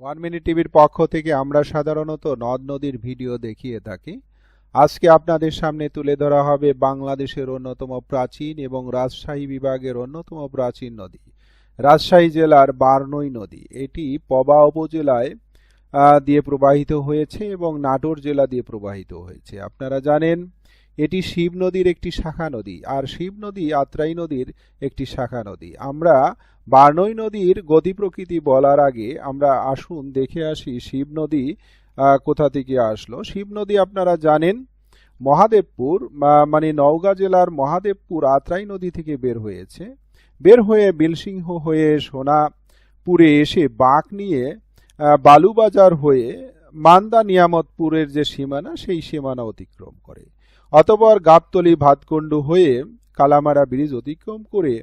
One minute টিভির পক্ষ থেকে আমরা সাধারণত নদ নদীর ভিডিও দেখিয়ে থাকি। আজকে আপনাদের সামনে তুলে ধরা হবে বাংলাদেশের অন্যতম প্রাচীন এবং রাজশাহী বিভাগের অন্যতম প্রাচীন নদী। রাজশাহী জেলার বারনই নদী। এটি পবা উপজেলায় দিয়ে প্রবাহিত হয়েছে এবং নাটোর জেলা দিয়ে প্রবাহিত হয়েছে। আপনারা জানেন এটি শিব নদীর একটি শাখা নদী, আর শিব নদী আত্রাই নদীর একটি শাখা নদী। আমরা বার্নই নদীর গতি প্রকৃতি বলার আগে আমরা আসুন দেখে আসি শিব নদী কোথা থেকে আসলো। শিব নদী আপনারা জানেন, মহাদেবপুর মানে নওগাঁ জেলার মহাদেবপুর আত্রাই নদী থেকে বের হয়েছে। বের হয়ে বিলসিংহ হয়ে সোনাপুরে এসে বাঁক নিয়ে বালুবাজার হয়ে মান্দা নিয়ামতপুরের যে সীমানা, সেই সীমানা অতিক্রম করে। অতপর গাবতলি ভাতকুণ্ডু হয়ে কালামারা ব্রিজ অতিক্রম করে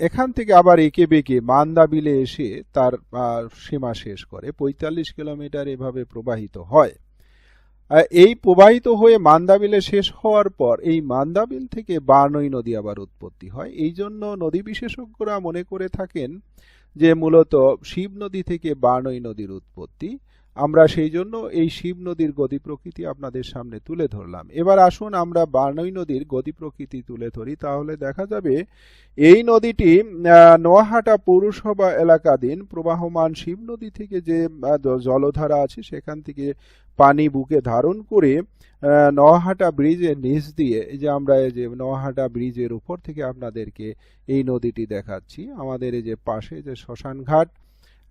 এখান থেকে আবার এঁকে বেঁকে মান্দা বিলে এসে তার সীমা শেষ করে। পঁয়তাল্লিশ কিলোমিটার এভাবে প্রবাহিত হয়। এই প্রবাহিত হয়ে মান্দাবিলে শেষ হওয়ার পর এই মান্দাবিল থেকে বার্নই নদী আবার উৎপত্তি হয়। এই জন্য নদী বিশেষজ্ঞরা মনে করে থাকেন যে মূলত শিব নদী থেকে বার্নই নদীর উৎপত্তি আমরা সেই জন্য এই শিব নদীর গতি প্রকৃতি আপনাদের সামনে তুলে ধরলাম। এবার আসুন আমরা বার্নই নদীর গতি প্রকৃতি তুলে ধরি। তাহলে দেখা যাবে এই নদীটি নোয়াহাটা পৌরসভা এলাকাধীন প্রবাহমান শিব নদী থেকে যে জলধারা আছে সেখান থেকে পানি বুকে ধারণ করে আহ, নোয়াহাটা ব্রিজের নিচ দিয়ে এই যে আমরা এই যে নোয়াহাটা ব্রিজের উপর থেকে আপনাদেরকে এই নদীটি দেখাচ্ছি। আমাদের এই যে পাশে যে শ্মশানঘাট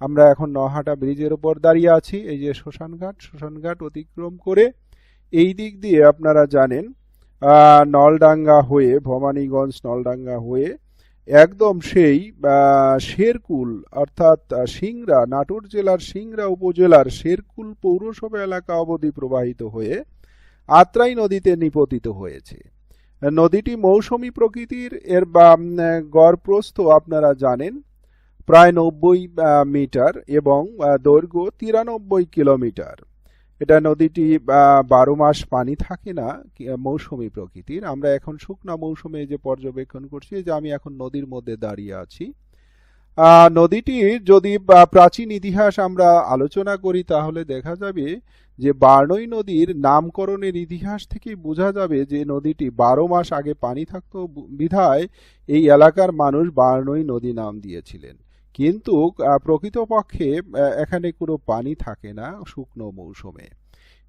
আমরা এখন নহাটা ব্রিজের উপর দাঁড়িয়ে আছি, এই যে শ্মশানঘাট শ্মশানঘাট অতিক্রম করে এই দিক দিয়ে আপনারা জানেন নলডাঙ্গা হয়ে, ভবানীগঞ্জ নলডাঙ্গা হয়ে একদম সেই শেরকুল, অর্থাৎ সিংড়া, নাটোর জেলার সিংড়া উপজেলার শেরকুল পৌরসভা এলাকা অবধি প্রবাহিত হয়ে আত্রাই নদীতে নিপতিত হয়েছে। নদীটি মৌসুমী প্রকৃতির, এর বা গড়প্রস্থ আপনারা জানেন প্রায় নব্বই মিটার এবং দৈর্ঘ্য তিরানব্বই কিলোমিটার। এটা নদীটি বারো মাস পানি থাকে না মৌসুমি প্রকৃতির। আমরা এখন শুকনা মৌসুমে যে পর্যবেক্ষণ করছি, যে আমি এখন নদীর মধ্যে দাঁড়িয়ে আছি। নদীটির যদি প্রাচীন ইতিহাস আমরা আলোচনা করি, তাহলে দেখা যাবে যে বার্নই নদীর নামকরণের ইতিহাস থেকে বোঝা যাবে যে নদীটি বারো মাস আগে পানি থাকতো বিধায় এই এলাকার মানুষ বার্নই নদী নাম দিয়েছিলেন। কিন্তু প্রকৃতপক্ষে এখানে কোনো পানি থাকে না শুকনো মৌসুমে।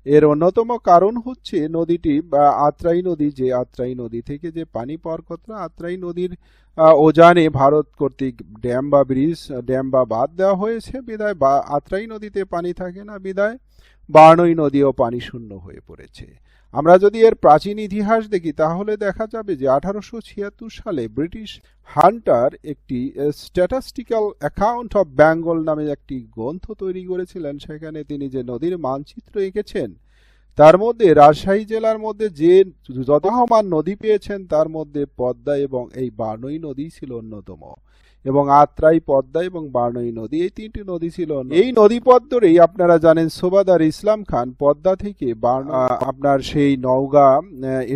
এর অন্যতম কারণ হচ্ছে নদীটি আত্রাই নদী, যে আত্রাই নদী থেকে যে পানি পাওয়ার কথা, আত্রাই নদীর ওজানে ভারত কর্তৃক ড্যাম বা ব্রিজ, ড্যাম বা বাঁধ দেওয়া হয়েছে। বিদায়, বা আত্রাই নদীতে পানি থাকে না, বিদায় বার্নই নদীও পানি শূন্য হয়ে পড়েছে। আমরা যদি এর প্রাচীন ইতিহাস দেখি, তাহলে দেখা যাবে যে আঠারোশো ছিয়াত্তর সালে ব্রিটিশ হান্টার একটি স্ট্যাটাস্টিক্যাল অ্যাকাউন্ট অফ বেঙ্গল নামে একটি গ্রন্থ তৈরি করেছিলেন। সেখানে তিনি যে নদীর মানচিত্র এঁকেছেন তার মধ্যে রাজশাহী জেলার মধ্যে যে যতহমান নদী পেয়েছেন, তার মধ্যে পদ্মা এবং এই বার্নই নদী ছিল অন্যতম। এবং আত্রাই, পদ্মা এবং বার্নই নদী, এই তিনটি নদী ছিল এই নদী পথ ধরেই আপনারা জানেন সোবাদার ইসলাম খান পদ্মা থেকে আপনার সেই নওগাঁ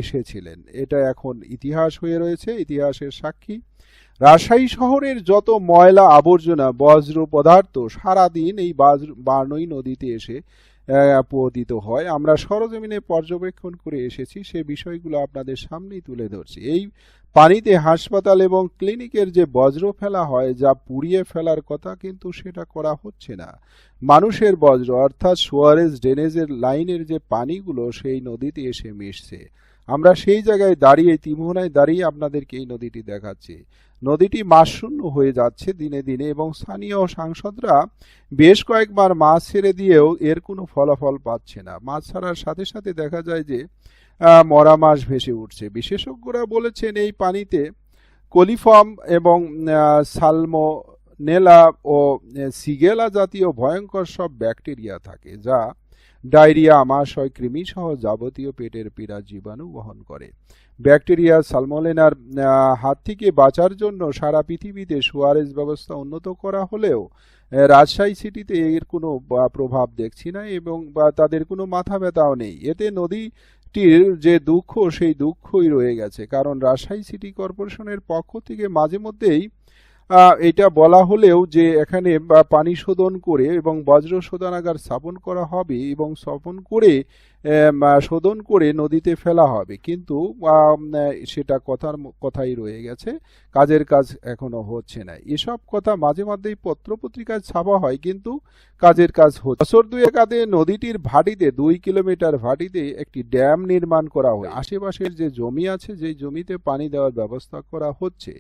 এসেছিলেন। এটা এখন ইতিহাস হয়ে রয়েছে, ইতিহাসের সাক্ষী। রাজশাহী শহরের যত ময়লা আবর্জনা, বজ্র পদার্থ, সারাদিন এই বার্নই নদীতে এসে পতিত হয়। আমরা সরজমিনে পর্যবেক্ষণ করে এসেছি, সে বিষয়গুলো আপনাদের সামনেই তুলে ধরছি। এই পানিতে হাসপাতাল এবং ক্লিনিকের যে বজ্র ফেলা হয়, যা পুড়িয়ে ফেলার কথা, কিন্তু সেটা করা হচ্ছে না। মানুষের বজ্র, অর্থাৎ সোয়ারেজ ড্রেনেজের লাইনের যে পানিগুলো, সেই নদীতে এসে মিশছে। আমরা সেই জায়গায় দাঁড়িয়ে, তিমোহনায় দাঁড়িয়ে আপনাদেরকে এই নদীটি দেখাচ্ছি। নদীটি মাসশূন্য হয়ে যাচ্ছে দিনে দিনে এবং স্থানীয় সাংসদরা বেশ কয়েকবার মাছ ছেড়ে দিয়েও এর কোনো ফলাফল পাচ্ছে না। মাছ ছাড়ার সাথে সাথে দেখা যায় যে মরা মাছ ভেসে উঠছে। বিশেষজ্ঞরা বলেছেন এই পানিতে কলিফর্ম এবং সালমো, নেলা ও সিগেলা জাতীয় ভয়ঙ্কর সব ব্যাকটেরিয়া থাকে, যা ডায়রিয়া আমাশয় কৃমি সহ যাবতীয় পেটের পীড়া জীবাণু বহন করে। ব্যাকটেরিয়া সালমোলেনার হাত থেকে বাঁচার জন্য সারা পৃথিবীতে সুয়ারেজ ব্যবস্থা উন্নত করা হলেও রাজশাহী সিটিতে এর কোনো প্রভাব দেখছি না এবং, বা, তাদের কোনো মাথা ব্যথাও নেই। এতে নদীটির যে দুঃখ, সেই দুঃখই রয়ে গেছে। কারণ রাজশাহী সিটি কর্পোরেশনের পক্ষ থেকে মাঝে মধ্যেই এটা বলা হলেও যে এখানে পানি শোধন করে এবং বজ্র শোধনাগার স্থাপন করা হবে এবং স্থাপন করে শোধন করে নদীতে ফেলা হবে। কিন্তু সেটা কথার কথাই রয়ে গেছে। কাজের কাজ এখনও হচ্ছে না। এসব কথা মাঝে মাঝেই পত্র পত্রিকায় ছাপা হয়, কিন্তু কাজের কাজ হচ্ছে বছর দুয়েক আগে নদীটির ভাটিতে, দুই কিলোমিটার ভাটিতে একটি ড্যাম নির্মাণ করা হয়। আশেপাশের যে জমি আছে যে জমিতে পানি দেওয়ার ব্যবস্থা করা হচ্ছে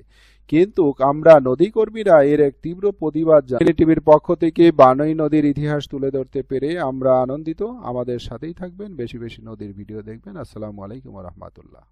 কিন্তু আমরা নদীকর্মীরা এর এক তীব্র প্রতিবাদ টিভির পক্ষ থেকে বানই নদীর ইতিহাস তুলে ধরতে পেরে আমরা আনন্দিত। আমাদের সাথেই থাকবেন। বেশি বেশি নদীর ভিডিও দেখবেন। আসসালামু আলাইকুম রহমতুল্লাহ।